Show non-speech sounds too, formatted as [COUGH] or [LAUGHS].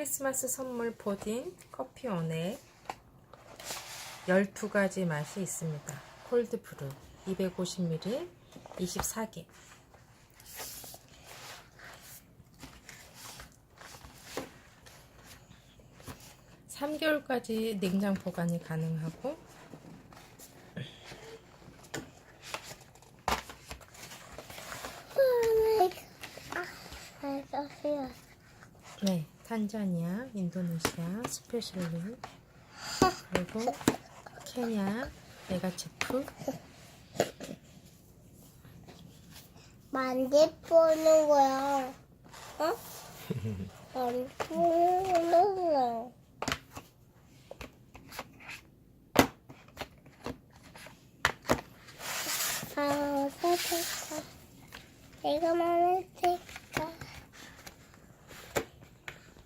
크리스마스 선물 포딘 커피 원액 12가지 맛이 있습니다. 콜드브루 250ml 24개. 삼개월까지 냉장 보관이 가능하고 I got fear. 네, 탄자니아, 인도네시아, 스페셜리 그리고 케냐, 메가체프 만지 보는 거야. 어? [LAUGHS] 만지 보는 거야. 아, 어떡해. 내가 말했지.